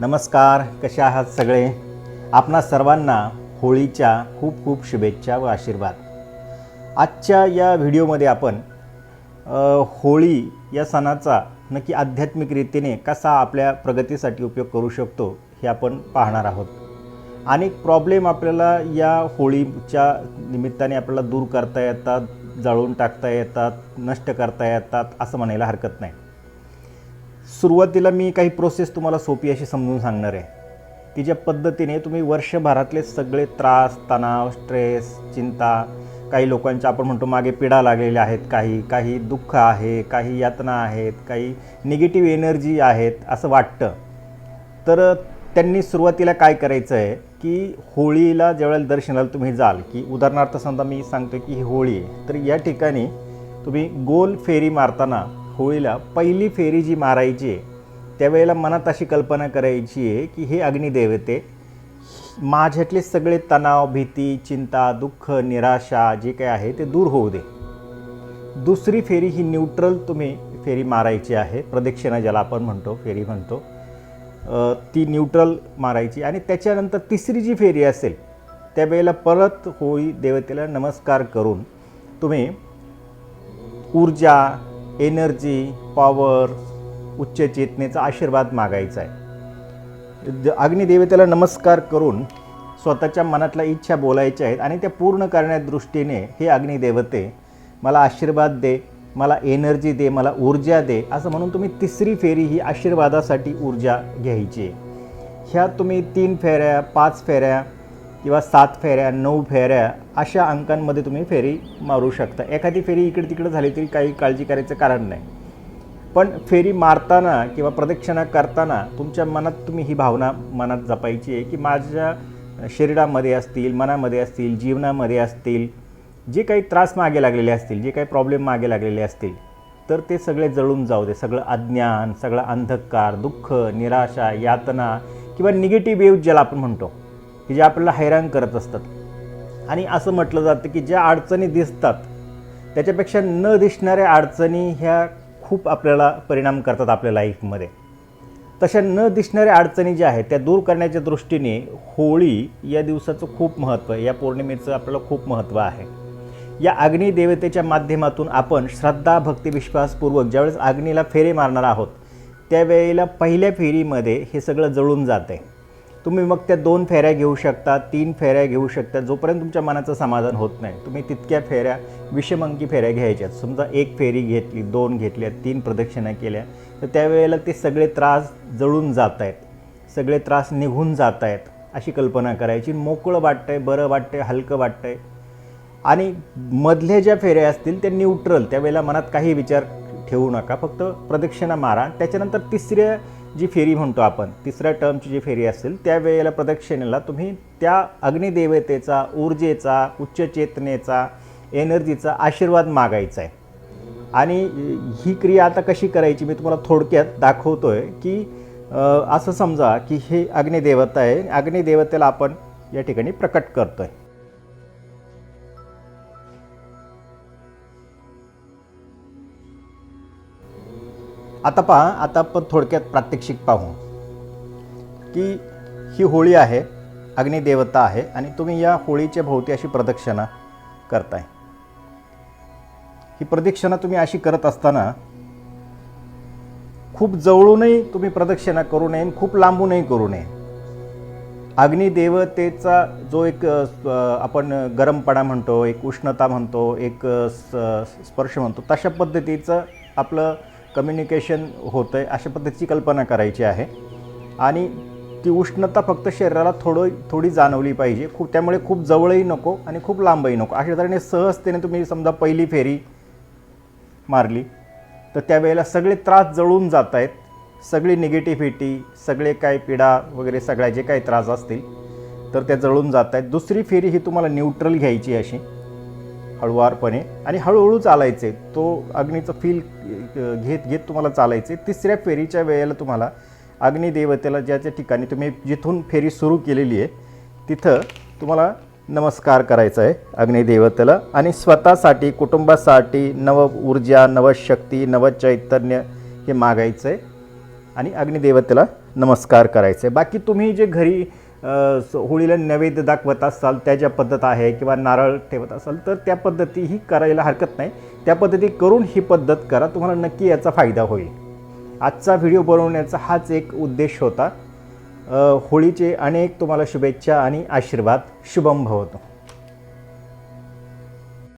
नमस्कार कसे आहात सगळे? आपणा सर्वांना होळीच्या खूप खूप शुभेच्छा व आशीर्वाद. आजच्या या व्हिडिओमध्ये आपण होळी या सणाचा नक्की आध्यात्मिक रीतीने कसा आपल्या प्रगतीसाठी उपयोग करू शकतो हे आपण पाहणार आहोत. अनेक प्रॉब्लेम आपल्याला या होळीच्या निमित्ताने आपल्याला दूर करता येतात जाळून टाकता येतात नष्ट करता येतात असं म्हणायला हरकत नाही. सुरुवातीला मी काही प्रोसेस तुम्हाला सोपी अशी समजून सांगणार आहे. की ज्या पद्धतीने तुम्ही वर्षभरातले सगळे त्रास तणाव स्ट्रेस चिंता काही लोकांच्या आपण म्हणतो मागे पिढा लागलेल्या आहेत. काही काही दुःख आहे काही यातना आहेत काही निगेटिव्ह एनर्जी आहेत असं वाटतं. तर त्यांनी सुरुवातीला काय करायचं आहे की होळीला ज्यावेळेला दर्शनाला तुम्ही जाल की उदाहरणार्थ समजा मी सांगतो की ही होळी आहे तर या ठिकाणी तुम्ही गोल फेरी मारताना होळीला पहिली फेरी जी मारायची आहे त्यावेळेला मनात अशी कल्पना करायची आहे की हे अग्निदेवते माझ्यातले सगळे तणाव भीती चिंता दुःख निराशा जे काही आहे ते दूर होऊ दे. दुसरी फेरी ही न्यूट्रल तुम्ही फेरी मारायची आहे प्रदक्षिणा ज्याला आपण म्हणतो फेरी म्हणतो ती न्यूट्रल मारायची आणि त्याच्यानंतर तिसरी जी फेरी असेल त्यावेळेला परत होळी देवतेला नमस्कार करून तुम्ही ऊर्जा एनर्जी पॉवर उच्च चेतनेचा आशीर्वाद मागायचा आहे. द- अग्निदेवतेला नमस्कार करून स्वतःच्या मनातल्या इच्छा बोलायच्या आहेत आणि त्या पूर्ण करण्या दृष्टीने हे अग्निदेवते मला आशीर्वाद दे मला एनर्जी दे मला ऊर्जा दे असं म्हणून तुम्ही तिसरी फेरी ही आशीर्वादासाठी ऊर्जा घ्यायची आहे. ह्या तुम्ही तीन फेऱ्या पाच फेऱ्या किंवा सात फेऱ्या नऊ फेऱ्या अशा अंकांमध्ये तुम्ही फेरी मारू शकता. एखादी फेरी इकडे तिकडे झाली तरी काही काळजी करायचं कारण नाही. पण फेरी मारताना किंवा प्रदक्षिणा करताना तुमच्या मनात तुम्ही ही भावना मनात जपायची आहे की माझ्या शरीरामध्ये असतील मनामध्ये असतील जीवनामध्ये असतील जे काही त्रास मागे लागलेले असतील जे काही प्रॉब्लेम मागे लागलेले असतील तर ते सगळे जळून जाऊ दे. सगळं अज्ञान सगळं अंधकार दुःख निराशा यातना किंवा निगेटिव्ह वेव्ह ज्याला आपण म्हणतो. की जे आपल्याला हैराण करत असतात. आणि असं म्हटलं जातं की ज्या अडचणी दिसतात त्याच्यापेक्षा न दिसणाऱ्या अडचणी ह्या खूप आपल्याला परिणाम करतात आपल्या लाईफमध्ये तशा न दिसणाऱ्या अडचणी ज्या आहेत त्या दूर करण्याच्या दृष्टीने होळी या दिवसाचं खूप महत्त्व आहे. या पौर्णिमेचं आपल्याला खूप महत्त्व आहे. या अग्निदेवतेच्या माध्यमातून आपण श्रद्धा भक्ती विश्वासपूर्वक ज्यावेळेस अग्नीला फेरे मारणार आहोत त्यावेळेला पहिल्या फेरीमध्ये हे सगळं जळून जात आहे तुम्ही मग त्या दोन फेऱ्या घेऊ शकता तीन फेऱ्या घेऊ शकता जोपर्यंत तुमच्या मनाचं समाधान होत नाही. तुम्ही तितक्या फेऱ्या विषमंकी फेऱ्या घ्यायच्यात समजा एक फेरी घेतली दोन घेतल्या तीन प्रदक्षिणा केल्या तर त्यावेळेला ते सगळे त्रास जळून जात आहेत सगळे त्रास निघून जात आहेत अशी कल्पना करायची. मोकळं वाटतंय बरं वाटतंय हलकं वाटतंय. आणि मधल्या ज्या फेऱ्या असतील त्या न्यूट्रल. त्यावेळेला मनात काही विचार ठेवू नका. फक्त प्रदक्षिणा मारा. त्याच्यानंतर तिसऱ्या जी फेरी म्हणतो आपण तिसऱ्या टर्मची जी फेरी असेल त्यावेळेला प्रदक्षिणेला तुम्ही त्या अग्निदेवतेचा ऊर्जेचा उच्च चेतनेचा एनर्जीचा आशीर्वाद मागायचा आहे. आणि ही क्रिया आता कशी करायची मी तुम्हाला थोडक्यात दाखवतो आहे की असं समजा की हे अग्निदेवता आहे. अग्निदेवतेला आपण या ठिकाणी प्रकट करतो आहे आता पहा आता आपण थोडक्यात प्रात्यक्षिक पाहू. की ही होळी आहे अग्निदेवता आहे आणि तुम्ही या होळीच्या भोवती अशी प्रदक्षिणा करताय. ही प्रदक्षिणा तुम्ही अशी करत असताना खूप जवळूनही तुम्ही प्रदक्षिणा करू नये आणि खूप लांबूनही करू नये. अग्निदेवतेचा जो एक आपण गरमपणा म्हणतो एक उष्णता म्हणतो एक स- स्पर्श म्हणतो तशा पद्धतीचं आपलं कम्युनिकेशन होतं आहे अशा पद्धतीची कल्पना करायची आहे. आणि ती उष्णता फक्त शरीराला थोडं थोडी जाणवली पाहिजे. खूप त्यामुळे खूप जवळही नको आणि खूप लांबही नको. अशा तऱ्हेने सहजतेने तुम्ही समजा पहिली फेरी मारली तर त्यावेळेला सगळे त्रास जळून जात आहेत. सगळी निगेटिव्हिटी सगळे काय पिडा वगैरे सगळ्या जे काही त्रास असतील तर त्या जळून जात आहेत. दुसरी फेरी ही तुम्हाला न्यूट्रल घ्यायची अशी. हळुवारपणे आणि हळूहळू चालायचे. तो अग्नीचं फील घेत घेत तुम्हाला चालायचे. तिसऱ्या फेरीच्या वेळेला तुम्हाला अग्निदेवतेला ज्या ज्या ठिकाणी तुम्ही जिथून फेरी सुरू केलेली आहे तिथं तुम्हाला नमस्कार करायचा आहे अग्निदेवतेला आणि स्वतःसाठी कुटुंबासाठी नव ऊर्जा नवशक्ती नवचैतन्य हे मागायचं आहे आणि अग्निदेवतेला नमस्कार करायचं आहे. बाकी तुम्ही जे घरी होळीला नैवेद्य दाखवत असाल त्या ज्या पद्धत आहे किंवा नारळ ठेवत असाल तर त्या पद्धतीही करायला हरकत नाही. त्या पद्धती करून ही पद्धत करा तुम्हाला नक्की याचा फायदा होईल. आजचा व्हिडिओ बनवण्याचा हाच एक उद्देश होता. होळीचे अनेक तुम्हाला शुभेच्छा आणि आशीर्वाद. शुभम भवतो.